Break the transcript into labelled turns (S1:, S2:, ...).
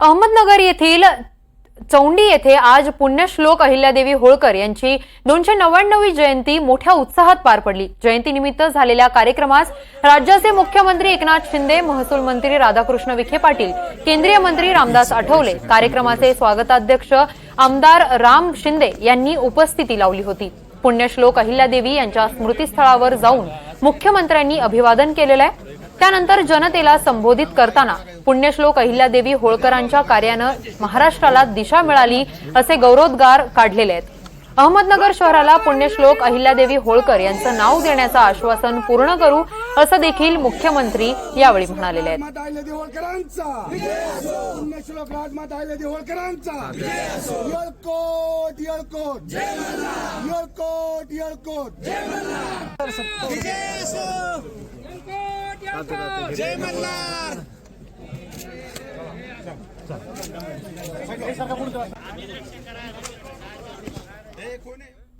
S1: अहमदनगर येथील चौंडी येथे आज पुण्यश्लोक अहिल्यादेवी होळकर यांची दोनशे नव्याण्णवी जयंती मोठ्या उत्साहात पार पडली. जयंतीनिमित्त झालेल्या कार्यक्रमास राज्याचे मुख्यमंत्री एकनाथ शिंदे महसूल मंत्री राधाकृष्ण विखे पाटील केंद्रीय मंत्री रामदास आठवले कार्यक्रमाचे स्वागताध्यक्ष आमदार राम शिंदे यांनी उपस्थिती लावली होती. पुण्यश्लोक अहिल्यादेवी यांच्या स्मृतीस्थळावर जाऊन मुख्यमंत्र्यांनी अभिवादन केलेलं आहे. त्यानंतर जनतेला संबोधित करताना पुण्यश्लोक अहिल्यादेवी होळकरांच्या कार्यानं महाराष्ट्राला दिशा मिळाली असे गौरवोद्गार काढलेले आहेत. अहमदनगर शहराला पुण्यश्लोक अहिल्यादेवी होळकर यांचं नाव देण्याचं आश्वासन पूर्ण करू असं देखील मुख्यमंत्री यावेळी म्हणालेले आहेत.
S2: जय मल्हार!
S3: कोणी